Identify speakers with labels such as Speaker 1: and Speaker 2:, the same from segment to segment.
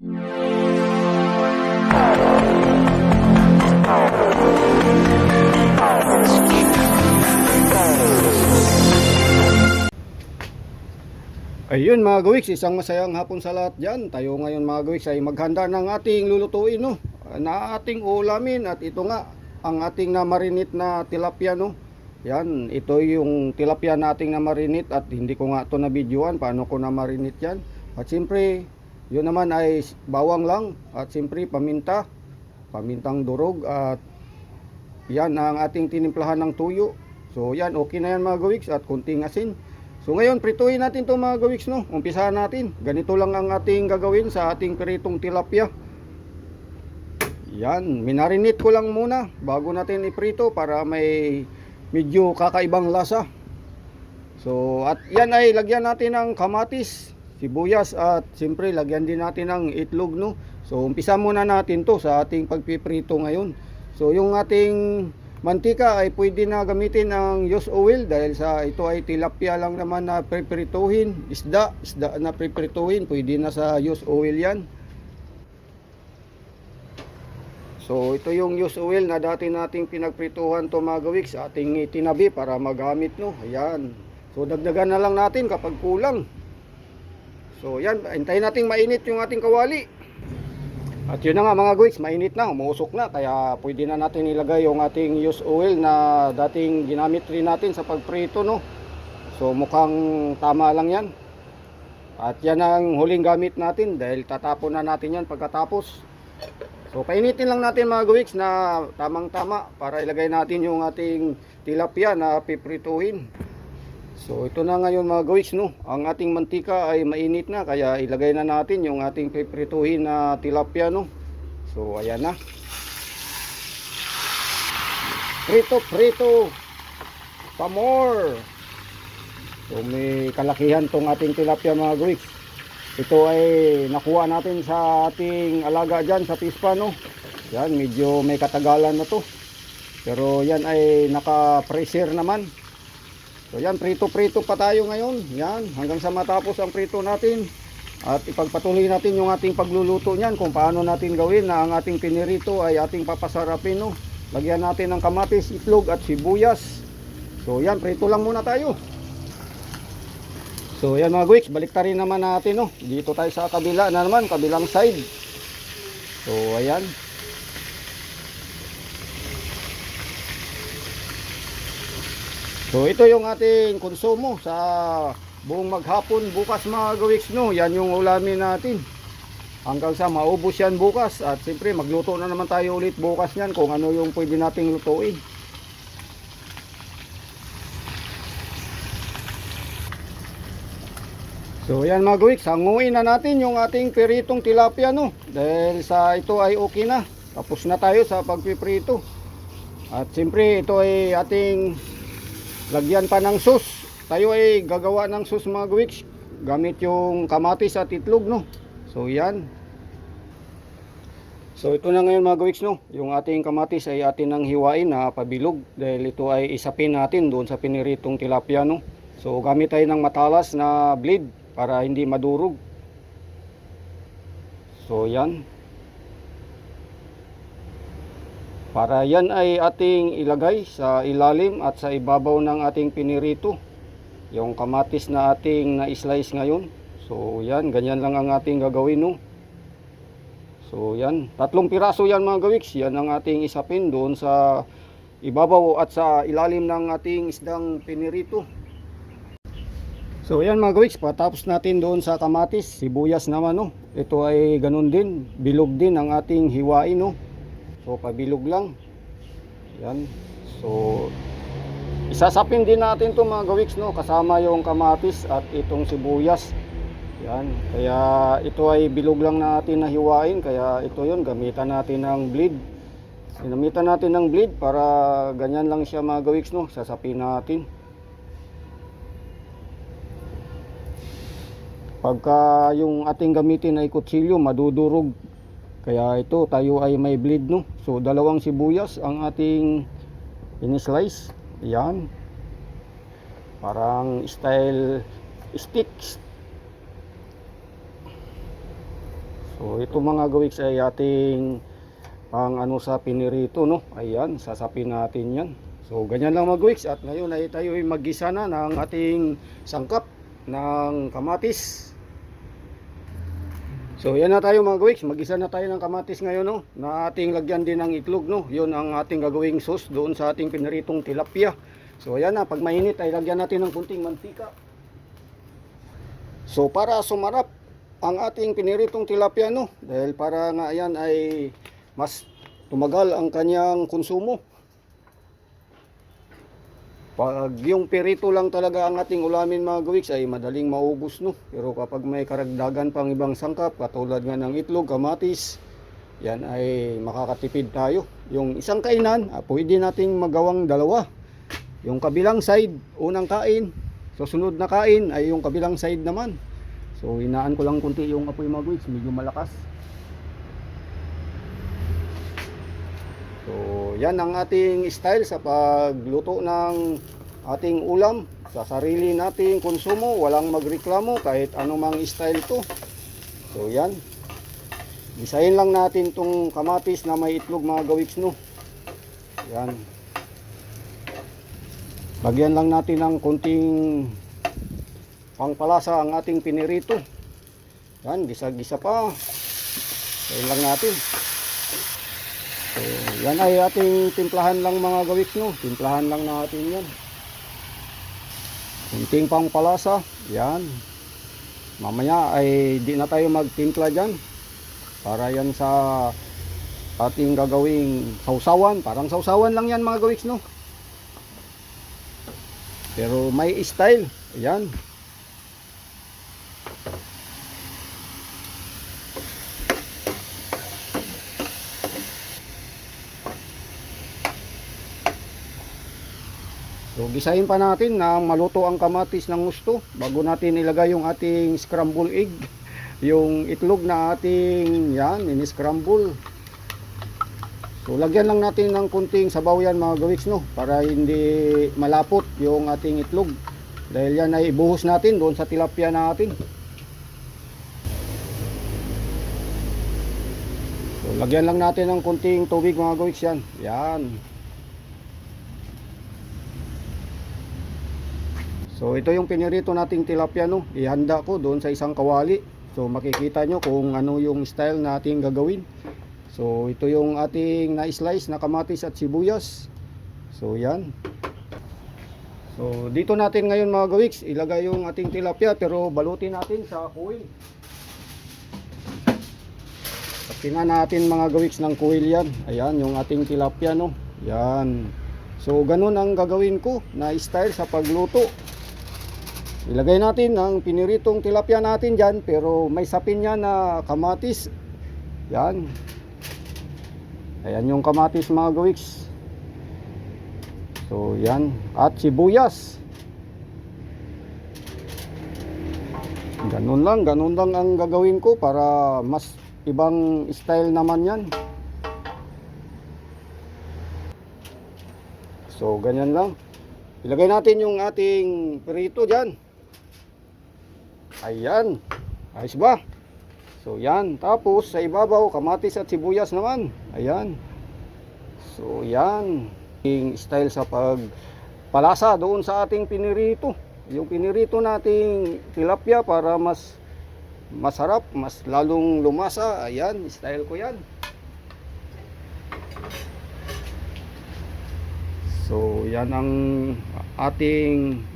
Speaker 1: Ayun mga gawiks, isang masayang hapon sa lahat dyan. Tayo ngayon mga gawiks ay maghanda ng ating lulutuin no. Na ating ulamin at ito nga ang ating na marinate na tilapia no. Yan, ito yung tilapia nating na marinate at hindi ko nga ito na videoan paano ko na marinate yan. At siyempre, yun naman ay bawang lang at siyempre paminta, pamintang durog at yan ang ating tinimplahan ng tuyo. So yan, okay na yan mga gawiks at kunting asin. So ngayon, prituhin natin to mga gawiks no. Umpisahan natin. Ganito lang ang ating gagawin sa ating piritong tilapia. Yan, minarinate ko lang muna bago natin iprito para may medyo kakaibang lasa. So, at yan ay lagyan natin ng kamatis, sibuyas at siyempre lagyan din natin ng itlog no. So, umpisa muna natin to sa ating pagpiprito ngayon. So, yung ating mantika ay pwede na gamitin ng used oil dahil sa ito ay tilapia lang naman na piprituhin, isda, isda na piprituhin, pwede na sa used oil yan. So ito yung used oil na dati nating pinagprituhan to mga gawiks ating tinabi para magamit no. Ayan. So dagdagan na lang natin kapag kulang. So yan, hintayin nating mainit yung ating kawali. At yun na nga mga gawiks, mainit na, umuusok na. Kaya pwede na natin ilagay yung ating used oil na dating ginamit rin natin sa pagprito no. So mukhang tama lang yan. At yan ang huling gamit natin dahil tatapon na natin yan pagkatapos. So painitin lang natin mga gawiks na tamang tama para ilagay natin yung ating tilapia na piprituhin. So ito na ngayon mga gawiks no. Ang ating mantika ay mainit na kaya ilagay na natin yung ating piprituhin na tilapia no. So ayan na. Prito prito. Pa more. So may kalakihan tong ating tilapia mga gawiks. Ito ay nakuha natin sa ating alaga dyan sa pispa no. Yan, medyo may katagalan na to. Pero yan ay naka-freezer naman. So yan, prito-prito pa tayo ngayon. Yan, hanggang sa matapos ang prito natin. At ipagpatuloy natin yung ating pagluluto niyan kung paano natin gawin na ang ating pinirito ay ating papasarapin no. Lagyan natin ng kamatis, itlog at sibuyas. So yan, prito lang muna tayo. So yan mga guwiks, baliktarin naman natin no. Dito tayo sa kabila na naman, kabilang side. So ayan. So ito yung ating konsumo sa buong maghapon bukas mga gawiks no. Yan yung ulamin natin. Hanggang sa maubos yan bukas at siyempre magluto na naman tayo ulit bukas yan kung ano yung pwede nating lutuin. So yan mga gawiks, hanguin na natin yung ating piritong tilapia no. Dahil sa ito ay okay na. Tapos na tayo sa pagpiprito. At siyempre ito ay ating lagyan pa ng sus. Tayo ay gagawa ng sus mga gawiks. Gamit yung kamatis at itlog no. So yan. So ito na ngayon mga gawiks no. Yung ating kamatis ay atin nang hiwain na pabilog. Dahil ito ay isapin natin doon sa piniritong tilapia no. So gamit tayo ng matalas na blade para hindi madurog. So yan. Para yan ay ating ilagay sa ilalim at sa ibabaw ng ating pinirito. Yung kamatis na ating na-slice ngayon. So yan, ganyan lang ang ating gagawin no. So yan, tatlong piraso yan mga gawiks. Yan ang ating isapin doon sa ibabaw at sa ilalim ng ating isdang pinirito. So yan mga gawiks, patapos natin doon sa kamatis, sibuyas naman no. Ito ay ganun din, bilog din ang ating hiwain no. So pabilog lang. Yan. So isasapin din natin 'to mga gawiks no, kasama yung kamatis at itong sibuyas. Yan. Kaya ito ay bilog lang natin na hiwain, kaya ito 'yon gamitan natin ng blade. Ginamitan natin ng blade para ganyan lang siya mga gawiks no, sasapin natin. Pagka yung ating gamitin ay kutsilyo, madudurog. Kaya ito, tayo ay may bleed, no? So, dalawang sibuyas ang ating in-slice. Yan. Parang style sticks. So ito mga gawiks ay ating pang ano sa pinirito no. Ayan, sasapin natin yan. So ganyan lang mga gawiks at ngayon ay tayo ay maggisa na ng ating sangkap ng kamatis. So yan na tayo mga gawiks, magisa na tayo ng kamatis ngayon no, na ating lagyan din ng itlog no. Yun ang ating gagawing sauce doon sa ating piniritong tilapia. So ayan na, pag mainit ay lagyan natin ng kunting mantika. So para sumarap ang ating piniritong tilapia no, dahil para nga ayan ay mas tumagal ang kanyang konsumo. Pag yung perito lang talaga ang ating ulamin mga gawiks ay madaling maubos no. Pero kapag may karagdagan pang ibang sangkap katulad nga ng itlog, kamatis, yan ay makakatipid tayo. Yung isang kainan, ah, pwede nating magawang dalawa. Yung kabilang side, unang kain. Susunod na kain ay yung kabilang side naman. So hinaan ko lang kunti yung apoy mga gawiks, medyo malakas. So, yan ang ating style sa pagluto ng ating ulam sa sarili nating konsumo, walang magreklamo kahit anumang style to. So, yan. Isahin lang natin tong kamatis na may itlog mga gawiks no. Yan. Lagyan lang natin ng konting pangpalasa ang ating pinirito. Yan, gisa-gisa pa. Isahin lang natin. So, yan ay ating timplahan lang mga gawiks no. Timplahan lang natin yan. Kunting pang palasa. Yan. Mamaya ay di na tayo magtimpla dyan. Para yan sa ating gagawing sausawan. Parang sausawan lang yan mga gawiks no. Pero may style. Yan. Gisahin pa natin na maluto ang kamatis ng gusto bago natin ilagay yung ating scramble egg. Yung itlog na ating yan, ini-scramble. So lagyan lang natin ng kunting sabaw yan mga gawiks no para hindi malapot yung ating itlog. Dahil yan ay ibuhos natin doon sa tilapia natin. So lagyan lang natin ng kunting tubig mga gawiks yan. Yan. So ito yung pinirito nating tilapia no. Ihanda ko doon sa isang kawali. So makikita nyo kung ano yung style nating gagawin. So ito yung ating na-slice na kamatis at sibuyas. So yan. So dito natin ngayon mga gawiks ilagay yung ating tilapia pero balutin natin sa kuil. Tingnan natin mga gawiks ng kuil yan. Ayan yung ating tilapia no. Yan. So ganun ang gagawin ko na style sa pagluto. Ilagay natin ang piniritong tilapia natin dyan pero may sapin niya na kamatis. Yan. Ayan yung kamatis mga gawiks. So yan. At sibuyas. Ganun lang, ganun lang ang gagawin ko para mas ibang style naman yan. So ganyan lang. Ilagay natin yung ating perito dyan. Ayan. Ayos ba? So yan. Tapos sa ibabaw, kamatis at sibuyas naman. Ayan. So yan. Yung style sa pag palasa doon sa ating pinirito. Yung pinirito nating tilapia para mas masarap, mas lalong lumasa. Ayan, style ko yan. So yan ang ating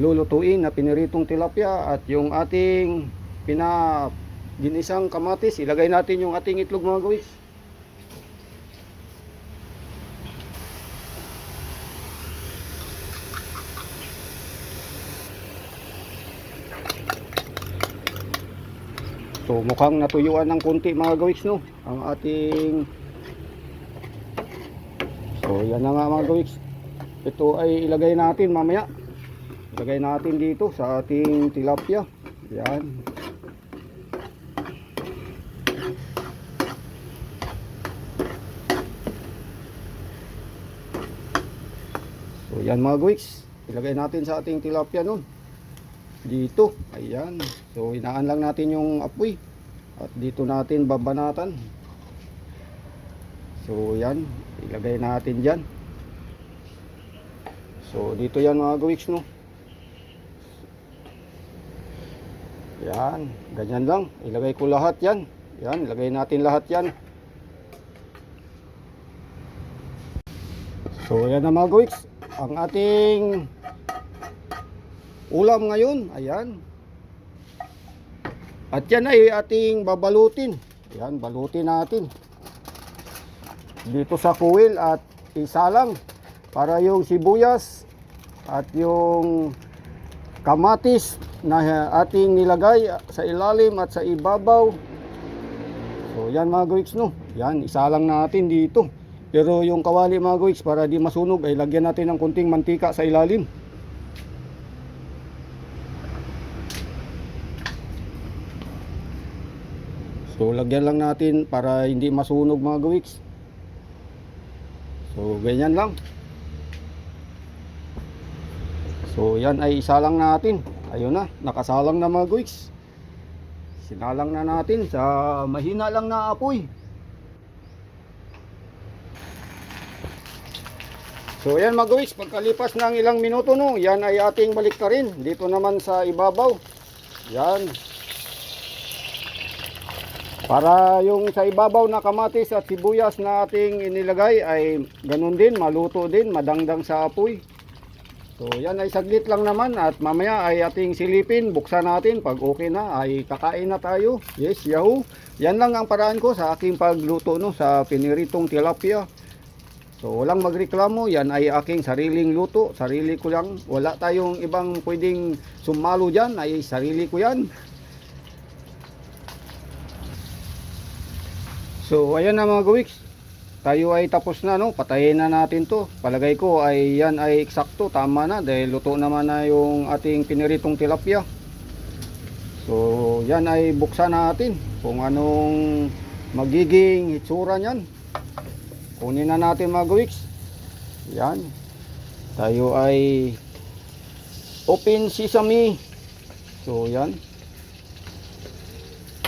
Speaker 1: lulutuin na piniritong tilapia at yung ating pina ginisang kamatis ilagay natin yung ating itlog mga gawis. So mukhang natuyuan ng konti mga gawis no? Ang ating so yan na nga mga gawis. Ito ay ilagay natin mamaya Lagay natin dito sa ating tilapia. Yan. So yan mga guwiks. Ilagay natin sa ating tilapia nun. Dito. Ayan. So inaan lang natin yung apoy. At dito natin babanatan. So yan, ilagay natin dyan. So dito yan mga gawiks no. Yan, ganyan lang. Ilagay ko lahat yan. Yan, ilagay natin lahat yan. So yan na mga gawiks. Ang ating ulam ngayon, ayan. At yan ay ating babalutin. Yan, balutin natin. Dito sa kuwil at isalang para yung sibuyas at yung kamatis na ating nilagay sa ilalim at sa ibabaw. So yan mga guwiks no. Yan, isalang natin dito. Pero yung kawali mga guwiks para di masunog ay lagyan natin ng kunting mantika sa ilalim. So lagyan lang natin para hindi masunog mga gawiks. So ganyan lang. So yan ay isa lang natin. Ayun na, nakasalang na mga gawiks. Sinalang na natin sa mahina lang na apoy. So yan mga gawiks, pagkalipas ng ilang minuto no, yan ay ating balik rin. Dito naman sa ibabaw. Yan, para yung sa ibabaw na kamatis at sibuyas na ating inilagay ay ganun din, maluto din, madangdang sa apoy. So yan ay saglit lang naman at mamaya ay ating silipin, buksan natin. Pag okay na ay kakain na tayo. Yes, yahoo. Yan lang ang paraan ko sa aking pagluto no, sa piniritong tilapia. So walang magreklamo, yan ay aking sariling luto, sarili ko lang. Wala tayong ibang pwedeng sumalo dyan, ay sarili ko yan. So ayan na mga gawiks. Tayo ay tapos na no. Patayin na natin to. Palagay ko ay yan ay eksakto. Tama na dahil luto naman na yung ating piniritong tilapia. So yan ay buksan natin kung anong magiging itsura niyan. Kunin na natin mga gawiks. Yan. Tayo ay open sesame. So yan.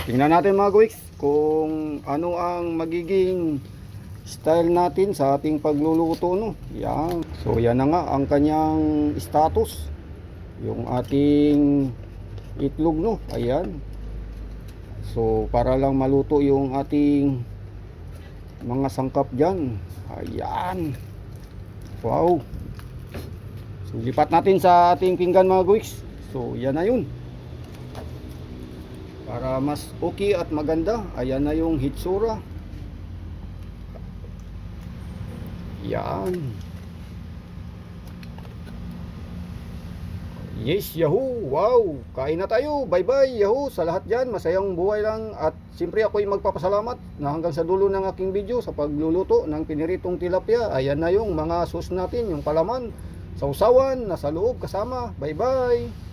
Speaker 1: Tingnan natin mga gawiks kung ano ang magiging style natin sa ating pagluluto no. Yan. So yan na nga ang kanyang status. Yung ating itlog no. Ayan. So para lang maluto yung ating mga sangkap diyan. Ayan. Wow. So lipat natin sa ating pinggan mga guys. So yan na yun para mas okay at maganda ayan na yung hitsura yan. Yes yahoo! Wow! Kain na tayo! Bye bye yahoo! Sa lahat dyan masayang buhay lang. At siyempre ako'y magpapasalamat na hanggang sa dulo ng aking video sa pagluluto ng piniritong tilapia. Ayan na yung mga sauce natin yung palaman sausawan nasa loob kasama. Bye bye